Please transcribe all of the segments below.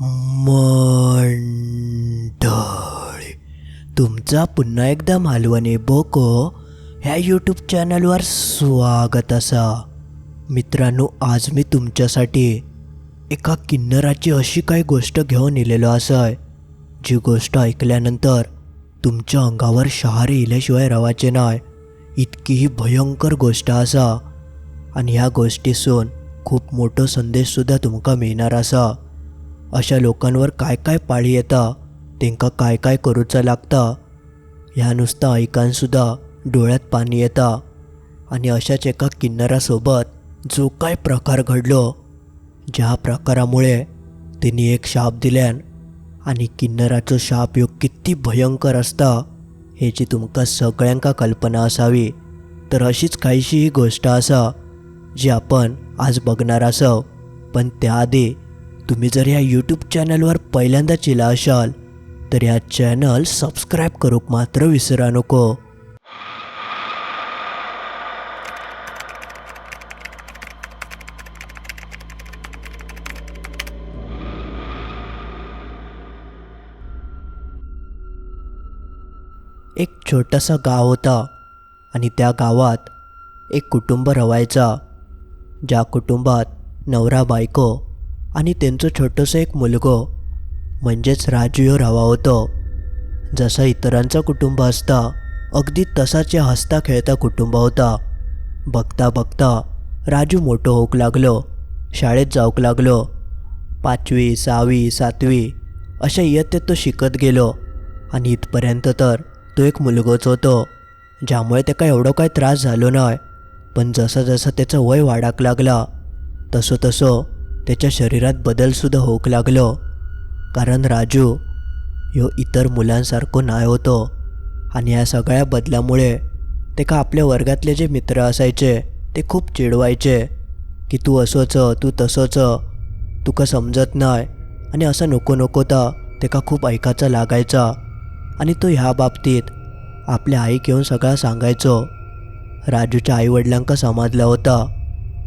मंडळी तुमचा पुन्हा एकदा मालवणी बोको ह्या यूट्यूब चॅनलवर स्वागत असा. मित्रांनो आज मी तुमच्यासाठी एका किन्नराची अशी काही गोष्ट घेऊन इलेलो असाय जी गोष्ट ऐकल्यानंतर तुमच्या अंगावर शहारे इल्याशिवाय रवाचे नाही इतकी ही भयंकर गोष्ट असा. आणि ह्या गोष्टीसून खूप मोठो संदेशसुद्धा तुमका मिळणार असा. अशा लोकांवर काय काय पाळी येता तेंका काय काय करूचा लागता ह्या नुसतं ऐकानसुद्धा डोळ्यात पाणी येता. आणि अशाच एका किन्नरासोबत जो काय प्रकार घडलो ज्या प्रकारामुळे तिने एक शाप दिल्यान आणि किन्नराचो शाप ह्यो किती भयंकर असता हेची तुमकां सगळ्यांका कल्पना असावी. तर अशीच काहीशी ही गोष्ट असा जी आपण आज बघणार असव पण त्याआधी तुम्ही जर ह्या यूट्यूब चॅनलवर पहिल्यांदा चिला असाल तर ह्या चॅनल सबस्क्राईब करूक मात्र विसरा नको. एक छोटासा गाव होता आणि त्या गावात एक कुटुंब रवायचा. ज्या कुटुंबात नवरा बायको आणि त्यांचं छोटंसं एक मुलगो म्हणजेच राजू रवा होतो. जसं इतरांचं कुटुंब असतं अगदी तसाच या हसता खेळता कुटुंब होता. बघता बघता राजू मोठं होऊक लागलो शाळेत जाऊक लागलो. पाचवी सहावी सातवी अशा इयत्तेत तो शिकत गेलो आणि इथपर्यंत तर तो एक मुलगोच होतो ज्यामुळे त्याका एवढं काही त्रास झालो नाही. पण जसं जसं त्याचं वय वाढाक लागला तसं तसं त्याच्या शरीरात बदलसुद्धा होऊक लागलो. कारण राजू ह्यो इतर मुलांसारखो नाही होतो आणि या सगळ्या बदलामुळे तेका आपल्या वर्गातले जे मित्र असायचे ते खूप चिडवायचे की तू असोच तू तसंच तुका समजत नाही आणि असं नको नको तर तेका खूप ऐकायचा लागायचा. आणि तो ह्या बाबतीत आपल्या आईक येऊन सगळा सांगायचो. राजूच्या आईवडिलांका समजला होता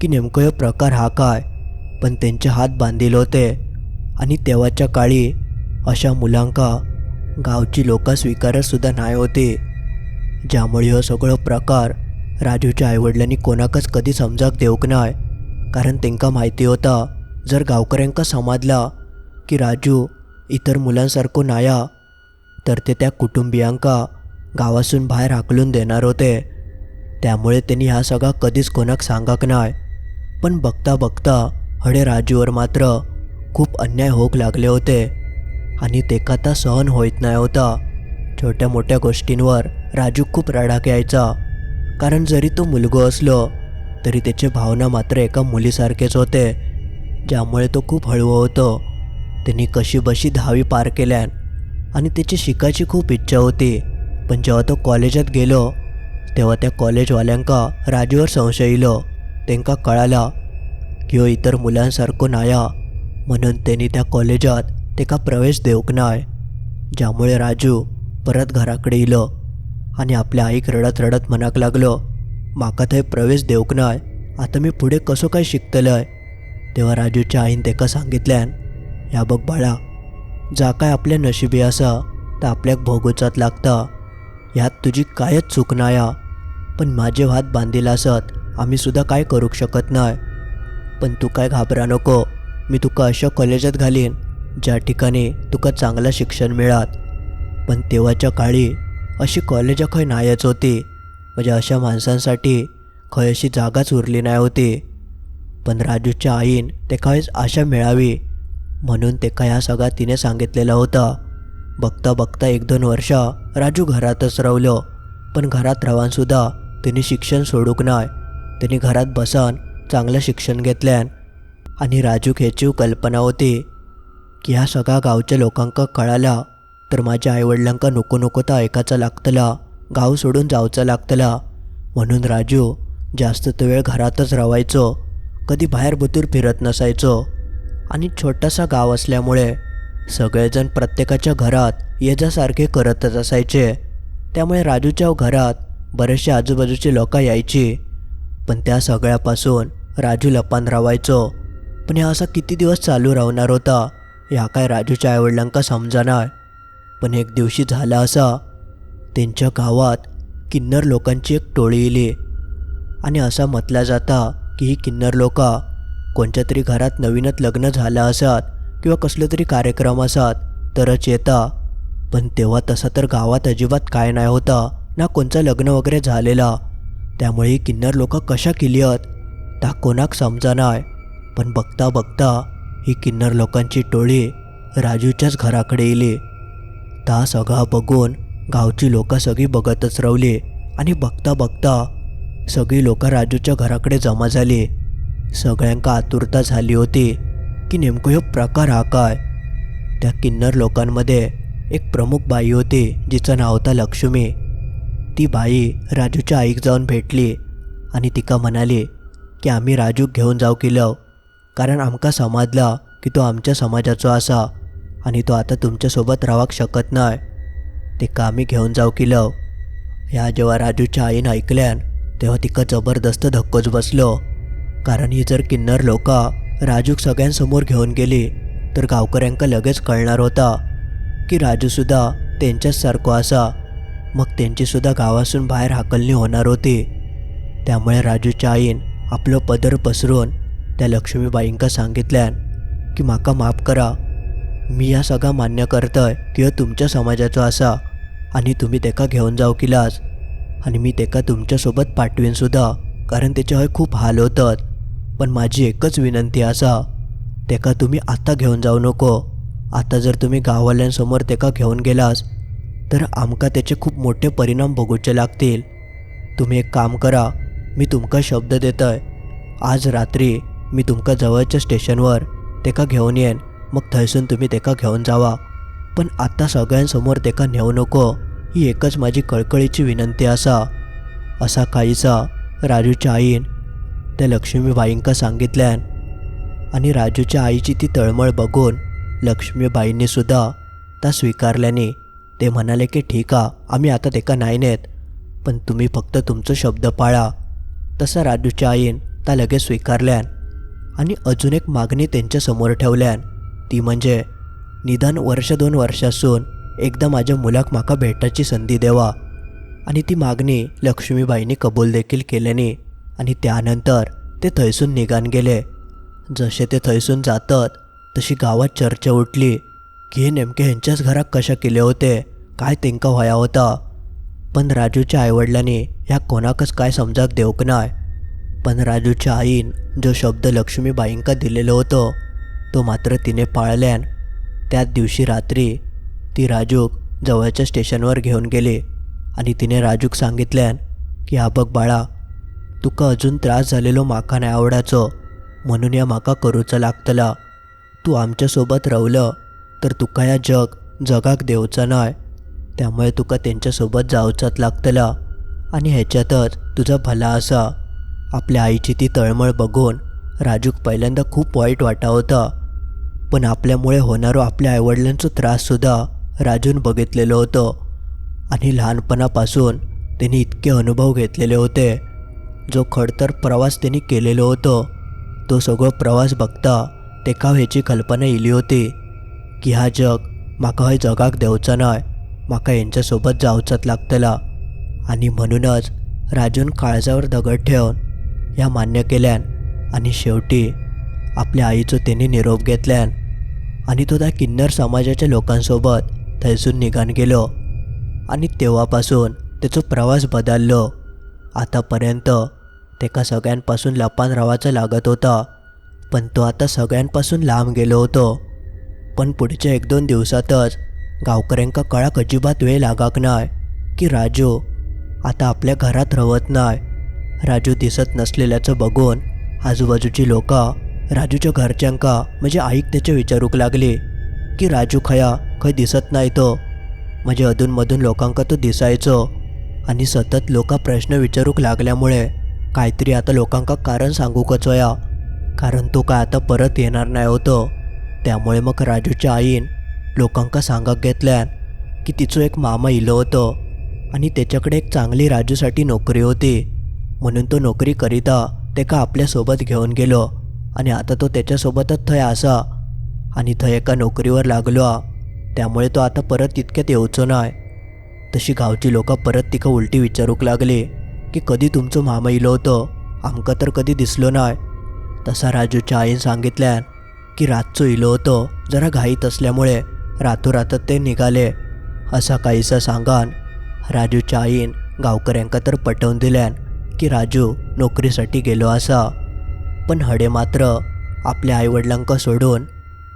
की नेमकं हो प्रकार हा काय? पण त्यांचे हात बांधील होते. आणि तेव्हाच्या काळी अशा मुलांका गावची लोक स्वीकारतसुद्धा नाही होती. ज्यामुळे हो सगळं प्रकार राजूच्या आईवडिलांनी कोणाकच कधी समजाक देऊक नाही कारण त्यांका माहिती होता जर गावकऱ्यांका समजला की राजू इतर मुलांसारखो नाया तर ते त्या कुटुंबियांका गावासून बाहेर हाकलून देणार होते. त्यामुळे त्यांनी हा सगळा कधीच कोणाक सांगाक नाही पण बघता बघता हडे राजूवर मात्र खूप अन्याय होक लागले होते. आणि तेका आता सहन होत नाही होता. छोट्या मोठ्या गोष्टींवर राजू खूप रडाक यायचा. कारण जरी तो मुलगो असलो तरी त्याचे भावना मात्र एका मुलीसारखेच होते ज्यामुळे तो खूप हळवं होतो. त्यांनी कशी बशी दहावी पार केल्यान आणि त्याची शिकायची खूप इच्छा होती. पण जेव्हा तो कॉलेजात गेलो तेव्हा त्या कॉलेजवाल्यांका राजूवर संशय इलो त्यांका कळाला ह्यो इतर मुलांसारखो नाया. म्हणून त्यांनी त्या कॉलेजात तेका प्रवेश देऊक नाय ज्यामुळे राजू परत घराकडे इलो आणि आपल्या आईक रडत रडत मनाक लागलो माका थंय प्रवेश देऊक नाय आता मी पुढे कसो काय शिकतलंय? तेव्हा राजूच्या आईन तेका सांगितल्यान ह्या बघ बाळा जा काय आपल्या नशिबी असा तर आपल्याक भोगोचात लागता. ह्यात तुझी कायच चूक नाया पण माझे हात बांधील असत आम्ही सुद्धा काय करूक शकत नाही पण तू काय घाबरा नको. मी तुका अशा कॉलेजात घालीन ज्या ठिकाणी तुका चांगलं शिक्षण मिळात पण तेव्हाच्या काळी अशी कॉलेजं खंय नायच होती. म्हणजे अशा माणसांसाठी खंय अशी जागाच उरली नाही होती. पण राजूच्या आईन ते खंयच आशा मिळावी म्हणून ते ह्या सगळा तिने सांगितलेला होता. बघता बघता एक दोन वर्ष राजू घरातच रवलं पण घरात रावानसुद्धा तिने शिक्षण सोडूक नाय. तिने घरात बसान चांगलं शिक्षण घेतल्यान आणि राजूक ह्याची कल्पना होती की ह्या सगळ्या गावच्या लोकांका कळाला तर माझ्या आईवडिलांका नको नको तर ऐकायचा लागतला गाव सोडून जावचं लागतला. म्हणून राजू जास्त तो वेळ घरातच राहायचो कधी बाहेर बुतूर फिरत नसायचो. आणि छोटासा गाव असल्यामुळे सगळेजण प्रत्येकाच्या घरात ये करतच असायचे. त्यामुळे राजूच्या घरात बरेचसे आजूबाजूची लोक यायची. पण त्या सगळ्यापासून राजू लपान रावायचो पण हे असा किती दिवस चालू राहणार होता? ह्या काय राजूच्या आईवडिलांका समजणार पण एक दिवशी झाला असा. त्यांच्या गावात किन्नर लोकांची एक टोळी इली आणि असा म्हटला जाता की ही किन्नर लोका कोणत्या तरी घरात नवीनच लग्न झालं असत किंवा कसले तरी कार्यक्रम असत तरच येता. पण तेव्हा तसा तर गावात अजिबात काय नाही होता ना कोणचं लग्न वगैरे झालेला. त्यामुळे ही किन्नर लोक कशा केली आहेत ता कोणाक समजा पण बघता बघता ही किन्नर लोकांची टोळी राजूच्याच घराकडे येली ता सगळा बघून गावची लोक सगळी बघतच रवली आणि बघता बघता सगळी लोक राजूच्या घराकडे जमा झाली. सगळ्यांका आतुरता झाली होती की नेमकं ह्यो प्रकार हा काय? त्या किन्नर लोकांमध्ये एक प्रमुख बाई होती जिचं नाव होतं लक्ष्मी. ती बाई राजूच्या आईक जाऊन भेटली आणि तिका म्हणाली की आम्ही राजूक घेऊन जाऊ किलव कारण आमका समजला की तो आमच्या समाजाचो असा आणि तो आता तुमच्यासोबत रावाक शकत नाही ते का आम्ही घेऊन जाऊ किलो ह्या जेव्हा राजूच्या आईन ऐकल्यान तेव्हा तिका जबरदस्त धक्कोच बसलो. कारण ही जर किन्नर लोकां राजूक सगळ्यांसमोर घेऊन गेली तर गावकऱ्यांका लगेच कळणार होता की राजूसुद्धा त्यांच्याच सारखो असा मग त्यांचीसुद्धा गावासून बाहेर हाकलणी होणार होती. त्यामुळे राजूच्या आईन आपलं पदर पसरून त्या लक्ष्मीबाईंका सांगितल्यान की माका माफ करा. मी या सगळा मान्य करतय की हो तुमच्या समाजाचो असा आणि तुम्ही तेका घेऊन जाऊ किलास. आणि मी तेका तुमच्यासोबत पाठवीन सुद्धा कारण त्याचे हय खूप हाल होतात. पण माझी एकच विनंती असा तेका तुम्ही आत्ता घेऊन जाऊ नको. आता जर तुम्ही गाववाल्यांसमोर तेका घेऊन गेलास तर आमका त्याचे खूप मोठे परिणाम भोगूचे लागतील. तुम्ही एक काम करा मी तुमका शब्द देतय. आज रात्री मी तुमका जवळच्या स्टेशनवर तेका घेऊन येईन. मग थंयसून तुम्ही तेका घेऊन जावा. पण आत्ता सगळ्यांसमोर तेका नेऊ नको. ही एकच माझी कळकळीची विनंती असा. असा काहीसा राजूच्या आईन त्या लक्ष्मीबाईंका सांगितल्यान. आणि राजूच्या आईची ती तळमळ बघून लक्ष्मीबाईंनी सुद्धा त्या स्वीकारल्याने ते म्हणाले की ठीक आहे आम्ही आता तेका नाही नेत. पण तुम्ही फक्त तुमचं शब्द पाळा. तसा राजूच्या आईन त्या लगेच स्वीकारल्यान आणि अजून एक मागणी त्यांच्यासमोर ठेवल्यान. ती म्हणजे निदान वर्ष दोन वर्षासून एकदा माझ्या मुलाक माका भेटायची संधी देवा. आणि ती मागणी लक्ष्मीबाईंनी कबूल देखील केल्याने आणि त्यानंतर ते थंयसून निघान गेले. जसे ते थंयसून जातात तशी गावात चर्चा उठली की हे नेमके ह्यांच्याच घरात कशा केले होते काय तेंका व्हाया होता? पण राजूच्या आईवडिलांनी ह्या कोणाकच काय समजाक देऊक नाय. पण राजूच्या आईन जो शब्द लक्ष्मीबाईंका दिलेलो होतो तो मात्र तिने पाळल्यान त्याच दिवशी रात्री ती राजूक जवळच्या स्टेशनवर घेऊन गेली आणि तिने राजूक सांगितल्यान की हा बघ बाळा तुका अजून त्रास झालेलो माका नाही आवडाचो म्हणून या माका करूचं लागतला. तू आमच्यासोबत रवलं तर तुका या जग जगाक देवचा नाय. त्यामुळे तुका त्यांच्यासोबत जावचाच लागतला? आणि ह्याच्यातच तुझा भला असा. आपल्या आईची ती तळमळ बघून राजूक पहिल्यांदा खूप वाईट वाटा होता. पण आपल्यामुळे होणारो आपल्या आईवडिलांचा त्राससुद्धा राजून बघितलेलं होतं. आणि लहानपणापासून त्यांनी इतके अनुभव घेतलेले होते. जो खडतर प्रवास त्यांनी केलेलो होतो तो सगळं प्रवास बघता तेका ह्याची कल्पना इली होती? की हा जग म्हाका हय जगाक देवचा नाय. म्हाका यांच्यासोबत जावचंच लागतला. आणि म्हणूनच राजून काळजावर दगड ठेवून ह्या मान्य केल्यान आणि शेवटी आपल्या आईचो त्यांनी निरोप घेतल्यान आणि तो त्या किन्नर समाजाच्या लोकांसोबत थंयसून निघान गेलो. आणि तेव्हापासून त्याचो प्रवास बदललो. आतापर्यंत तेका सगळ्यांपासून लपान रावाचं लागत होता पण तो आता सगळ्यांपासून लांब गेलो होतो. पण पुढच्या एक दोन दिवसातच गावकऱ्यांका कळाक अजिबात वेळ लागाक नाय की राजू आता आपल्या घरात रवत नाय. राजू दिसत नसलेल्याचं बघून आजूबाजूची लोकां राजूच्या घरच्यांका म्हणजे आईक त्याचे विचारूक लागली की राजू खया खंय दिसत नाही तो. म्हणजे अधूनमधून लोकांका तो दिसायचो आणि सतत लोका प्रश्न विचारूक लागल्यामुळे काहीतरी आता लोकांका कारण सांगूकच कचोया कारण तो काय आता परत येणार नाही होतो. त्यामुळे मग राजूच्या आईन लोकांका सांगक घेतल्यान की तिचो एक मामा इलो होतो आणि त्याच्याकडे एक चांगली राजूसाठी नोकरी होती. म्हणून तो नोकरी करिता तेका आपल्यासोबत घेऊन गेलो आणि आता तो त्याच्यासोबतच थंय असा आणि थंय एका नोकरीवर लागलो. त्यामुळे तो आता परत तितक्यात येवचो नाय. तशी गावची लोक परत तिका उलटी विचारूक लागली की कधी तुमचो मामा इलो होतो? आमकां तर कधी दिसलो नाय. तसा राजूच्या आईन सांगितल्यान की रातचो इलो होतो जरा घाईत असल्यामुळे रातोरातच ते निघाले. असा काहीसा सांगान राजूच्या आईन गावकऱ्यांका तर पटवून दिल्यान की राजू नोकरीसाठी गेलो असा पण हडे मात्र आपल्या आईवडिलांका सोडून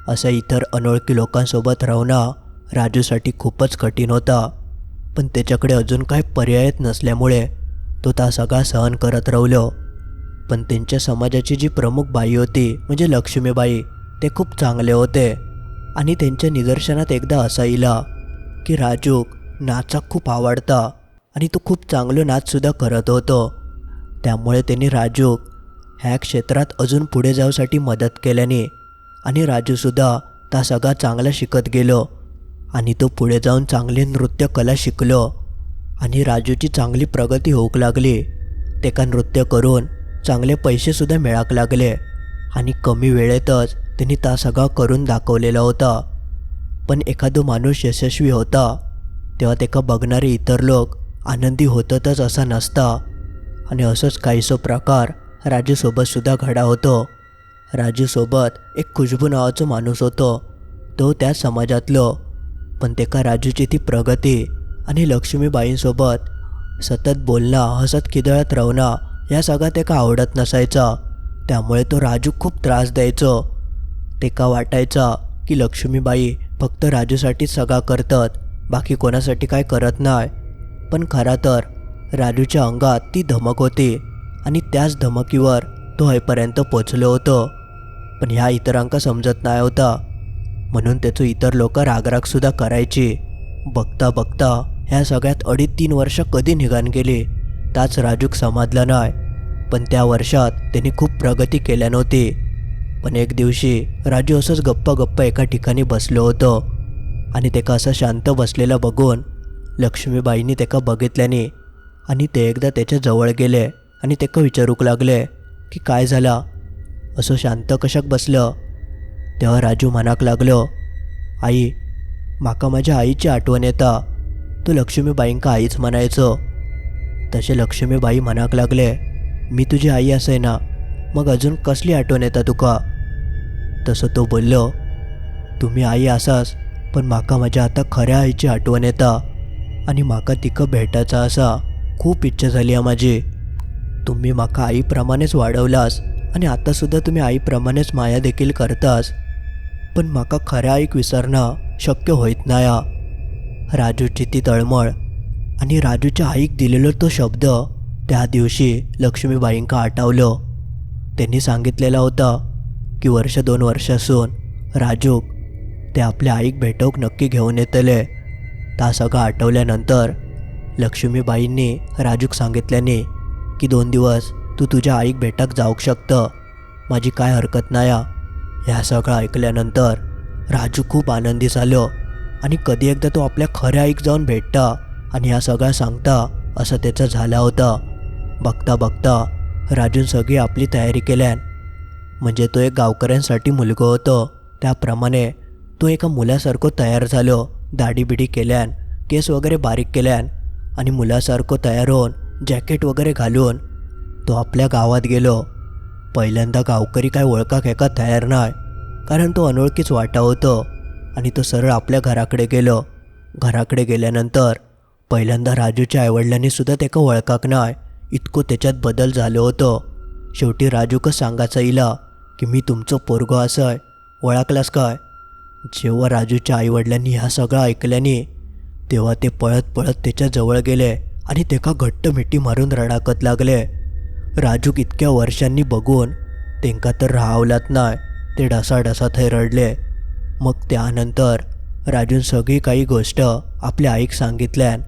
असं इतर अनोळखी लोकांसोबत राहणं राजूसाठी खूपच कठीण होता. पण त्याच्याकडे अजून काही पर्यायच नसल्यामुळे तो त्या सगळा सहन करत राहिलो. पण त्यांच्या समाजाची जी प्रमुख बाई होती म्हणजे लक्ष्मीबाई ते खूप चांगले होते. आणि त्यांच्या निदर्शनात एकदा असा इला की राजूक नाचा खूप आवडता आणि तो खूप चांगलो नाचसुद्धा करत होतो. त्यामुळे त्यांनी राजूक ह्या क्षेत्रात अजून पुढे जाऊसाठी मदत केल्याने आणि राजूसुद्धा त्या सगळा चांगला शिकत गेलो आणि तो पुढे जाऊन चांगली नृत्य कला शिकलो आणि राजूची चांगली प्रगती होऊक लागली. तेका नृत्य करून चांगले पैसेसुद्धा मिळाक लागले आणि कमी वेळेतच त्यांनी ता सगळा करून दाखवलेला होता. पण एखादो माणूस यशस्वी होता तेव्हा तेका बघणारे इतर लोक आनंदी होतातच असा नसता. आणि असंच काहीसो प्रकार राजूसोबतसुद्धा घडा होतो. राजूसोबत एक खुशबू नावाचो माणूस होतो. तो त्या समाजातलो. पण तेका राजूची ती प्रगती आणि लक्ष्मीबाईंसोबत सतत बोलणं हसत खिदळत राहणं या सगळं त्याका आवडत नसायचा? त्यामुळे तो राजू खूप त्रास द्यायचो. तेका वाटायचा की लक्ष्मीबाई फक्त राजूसाठी सगळा करतात बाकी कोणासाठी काय करत नाही. पण खरा तर राजूच्या अंगात ती धमक होती आणि त्याच धमकीवर तो हयपर्यंत पोचलो होतो. पण ह्या इतरांका समजत नाही होता. म्हणून त्याचं इतर लोक रागरागसुद्धा करायची. बघता बघता ह्या सगळ्यात अडीच तीन वर्ष कधी निघान गेली त्याच राजूक समाधला नाही. पण त्या वर्षात त्यांनी खूप प्रगती केल्या नव्हती. पण एक दिवशी राजू असंच गप्पा गप्पा एका ठिकाणी बसलो होतो. आणि तेका असं शांत बसलेला बघून लक्ष्मीबाईंनी तेका बघितल्याने आणि ते एकदा त्याच्याजवळ गेले आणि तेका विचारूक लागले की काय झाला? असं शांत कशाक बसलं? तेव्हा राजू म्हणाक लागलो आई माका माझ्या आईची आठवण येता. तू लक्ष्मीबाईंका आईच म्हणायचो. तसे लक्ष्मीबाई म्हणाक लागले मी तुझी आई असे ना मग अजून कसली आठवण येता तुका? तसं तो बोललो तुम्ही आई आसास पण माका माझ्या आता खऱ्या आईची आठवण येता आणि माका तिका भेटायचा असा खूप इच्छा झाली आहे माझी. तुम्ही माका आईप्रमाणेच वाढवलास आणि आतासुद्धा तुम्ही आईप्रमाणेच माया देखील करतास. पण माका खऱ्या आईक विसरणं शक्य होईत नाया. राजूची ती तळमळ आणि राजूच्या आईक दिलेलो तो शब्द त्या दिवशी लक्ष्मीबाईंका आठवलं. त्यांनी सांगितलेला होता की वर्ष दोन वर्षासून राजूक ते आपल्या आईक भेटवूक नक्की घेऊन येतले. ता सगळं आठवल्यानंतर लक्ष्मीबाईंनी राजूक सांगितल्याने की दोन दिवस तू तुझ्या आईक भेटाक जाऊक शकतं. माझी काय हरकत नाही ह्या सगळं ऐकल्यानंतर राजू खूप आनंदी झालो आणि कधी एकदा तो आपल्या खऱ्या आईक जाऊन भेटता आणि ह्या सगळ्या सांगता असं त्याचं झाला होता. बघता बघता राजून सगळी आपली तयारी केल्यान म्हणजे तो एक गावकऱ्यांसाठी मुलगो होतो. त्याप्रमाणे तो एका मुलासारखं तयार झालो. दाढीबिडी केल्यान केस वगैरे बारीक केल्यान आणि मुलासारखं तयार होऊन जॅकेट वगैरे घालून तो आपल्या गावात गेलो. पहिल्यांदा गावकरी काय ओळखा एका तयार नाही कारण तो अनोळखीच वाटा होतो आणि तो सरळ आपल्या घराकडे गेलो. घराकडे गेल्यानंतर पहिल्यांदा राजूच्या आईवडिलांनी सुद्धा त्याका ओळखाक नाही. इतकं त्याच्यात बदल झालो होतो. शेवटी राजूक सांगायचं इला की मी तुमचं पोरगो असंय ओळखलास काय जेव्हा राजूच्या आईवडिलांनी ह्या सगळं ऐकल्याने तेव्हा ते पळत पळत त्याच्याजवळ गेले आणि तेका घट्ट मिठी मारून रडाकत लागले. राजूक इतक्या वर्षांनी बघून तेंका तर राहावलात नाही ते डसा डसा थंय रडले. मग त्यानंतर राजून सगळी काही गोष्ट आपल्या आईक सांगितल्यान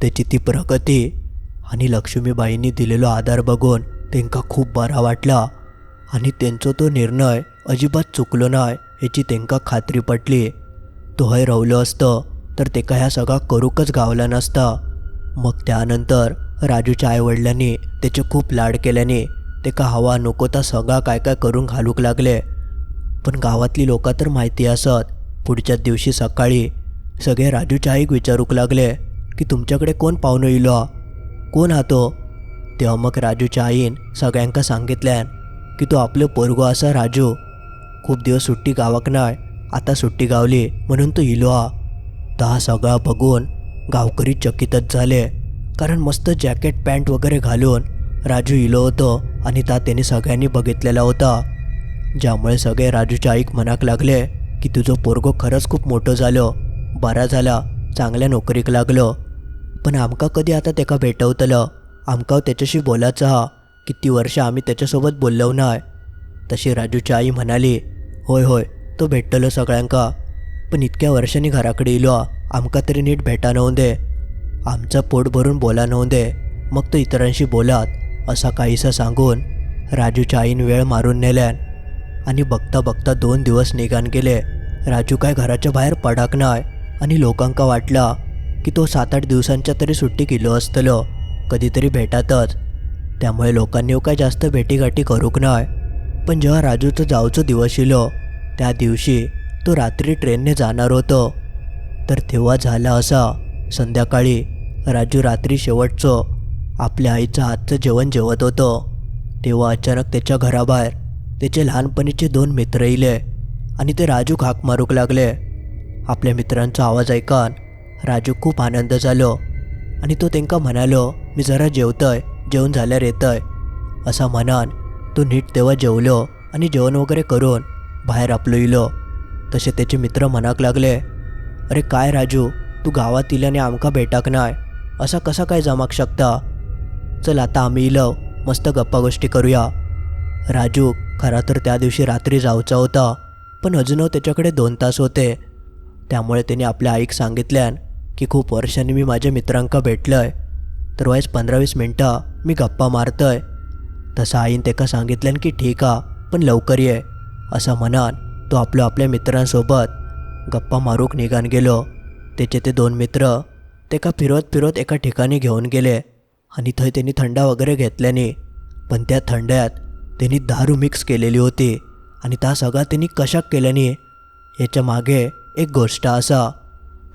त्याची ती प्रगती आणि लक्ष्मीबाईंनी दिलेलो आधार बघून तेंका खूप बरा वाटला. आणि तेंचो तो निर्णय अजिबात चुकलो नाय हेची तेंकां खात्री पटली. तो हय रवलो असतं तर तेका ह्या सगळा करूकच गावला नसता. मग त्यानंतर राजूच्या आईवडिलांनी त्याचे खूप लाड केल्याने तेका हवा नको ता सगळा काय काय करून घालूक लागले. पण गावातली लोक तर माहिती असत पुढच्या दिवशी सकाळी सगळे राजूच्या आईक विचारूक लागले की तुमच्याकडे कोण पाहुणं इलो? कोण हा तो? तेव्हा मग राजूच्या आईन सगळ्यांका सांगितल्यान की तो आपलं पोरगो असा राजू. खूप दिवस सुट्टी गावाक नाय आता सुट्टी गावली म्हणून तो इलो हा तर हा सगळा बघून गावकरी चकितच झाले कारण मस्त जॅकेट पॅन्ट वगैरे घालून राजू इलो होतो आणि ता त्याने सगळ्यांनी बघितलेला होता. ज्यामुळे सगळे राजूच्या आईक मनाक लागले की तुझं पोरगो खरंच खूप मोठं झालो बरा झाला चांगल्या नोकरीक लागलो. पण आमका कधी आता तेका भेटवतलं? आमका त्याच्याशी बोलायचं हा. किती वर्ष आम्ही त्याच्यासोबत बोललो नाय तशी राजूची आई म्हणाली होय होय तो भेटतलो सगळ्यांका. पण इतक्या वर्षांनी घराकडे इलो आमका तरी नीट भेटा नव्हून दे. आमचं पोट भरून बोला नव्हून दे. मग तो इतरांशी बोलात असा काहीसा सांगून राजूच्या आईन वेळ मारून नेल्यान आणि बघता बघता दोन दिवस निघान गेले. राजू काय घराच्या बाहेर पडाक नाय आणि लोकांका वाटला की तो सात आठ दिवसांच्या तरी सुट्टी केलो असतलो. कधीतरी भेटातच. त्यामुळे लोकांनी हो काय जास्त भेटीगाठी करूक नाय. पण जेव्हा राजूचं जावचो दिवस इलो त्या दिवशी तो रात्री ट्रेनने जाणार होतो. तर तेव्हा झाला असा संध्याकाळी राजू रात्री शेवटचं आपल्या आईचं हातचं जेवण जेवत होतो. तेव्हा अचानक त्याच्या घराबाहेर त्याचे लहानपणीचे दोन मित्र येले आणि ते राजू हाक मारूक लागले. आपल्या मित्रांचा आवाज ऐकान राजू खूप आनंद झालो आणि तो त्यांका म्हणालो मी जरा जेवतोय. जेवण झाल्यावर येतोय. असा म्हणान तो नीट तेव्हा जेवलो आणि जेवण वगैरे करून बाहेर आपलो इलो. तसे त्याचे मित्र म्हणाक लागले अरे काय राजू तू गावात इल्याने आमका भेटाक नाय. असा कसा काय जमाक शकता? चल आता आम्ही इलव मस्त गप्पा गोष्टी करूया. राजू खरा तर त्या दिवशी रात्री जाऊचा होता पण अजून त्याच्याकडे दोन तास होते. त्यामुळे त्याने आपल्या आईक सांगितल्यान की खूप वर्षांनी मी माझ्या मित्रांका आहे तर वयस पंधरा वीस मिनटं मी गप्पा मारतोय. तसं आईन तेका सांगितल्यान की ठीक आ पण लवकर ये असं म्हणान तो आपल्या आपल्या मित्रांसोबत गप्पा मारूक निघान गेलो. त्याचे ते दोन मित्र तेका फिरवत फिरवत एका ठिकाणी घेऊन गेले आणि थंय त्यांनी थंडा वगैरे घेतल्याने पण त्या थंड्यात त्यांनी दारू मिक्स केलेली होती आणि त्या सगळा त्यांनी कशाक केल्याने याच्या मागे एक गोष्ट असा.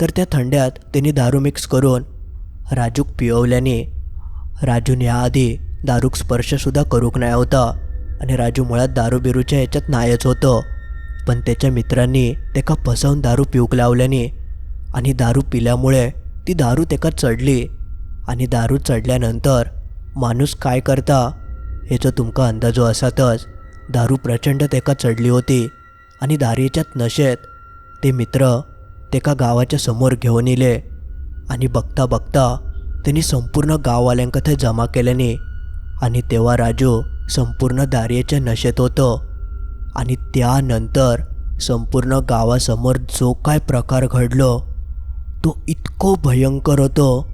तर त्या थंड्यात त्यांनी दारू मिक्स करून राजूक पिवल्याने राजून याआधी दारूक स्पर्शसुद्धा करूक नाही होता आणि राजू मुळात दारू बिरूच्या नाहीच नायच पण त्याच्या मित्रांनी त्याका फसवून दारू पिऊक लावल्याने आणि दारू पिल्यामुळे ती दारू त्याका चढली आणि दारू चढल्यानंतर माणूस काय करता ह्याचा तुमका अंदाजो हो असातच. दारू प्रचंड तेका चढली होती आणि दारीच्यात नशेत ते मित्र तेका गावाच्या समोर घेऊन इले. आणि बघता बघता त्यांनी संपूर्ण गाववाल्यांका थंय जमा केल्याने आणि तेव्हा राजू संपूर्ण दारियेच्या नशेत होतो. आणि त्यानंतर संपूर्ण गावासमोर जो काय प्रकार घडलो तो इतको भयंकर होतो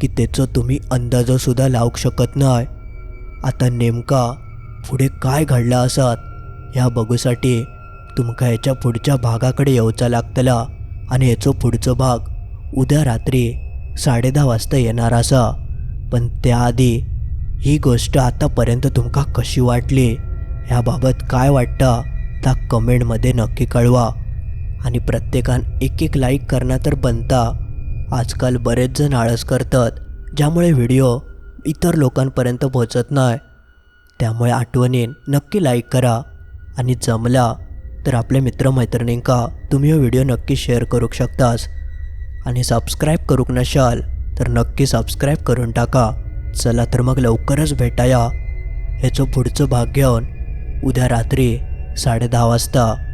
की त्याचं तुम्ही अंदाजसुद्धा लावू शकत नाही. आता नेमका पुढे काय घडला असत ह्या बघूसाठी तुमका ह्याच्या पुढच्या भागाकडे येऊचा लागतला आणि याचो पुढचो भाग उद्या रात्री साडेदहा वाजता येणार असा. पण त्याआधी ही गोष्ट आतापर्यंत तुमका कशी वाटली? ह्याबाबत काय वाटतं? त्या कमेंटमध्ये नक्की कळवा. आणि प्रत्येकान एक एक लाईक करणं तर बनता. आजकाल बरेच जण आळस करतात ज्यामुळे व्हिडिओ इतर लोकांपर्यंत पोहोचत नाही. त्यामुळे आठवणीन नक्की लाईक करा. आणि जमला तर आपल्या मित्रमैत्रिणींका तुम्ही हा व्हिडिओ नक्की शेअर करू शकतास. आणि सबस्क्राईब करूक नशाल तर नक्की सबस्क्राईब करून टाका. चला तर मग लवकरच भेटाया. ह्याचं पुढचं भाग घेऊन उद्या रात्री साडेदहा वाजता.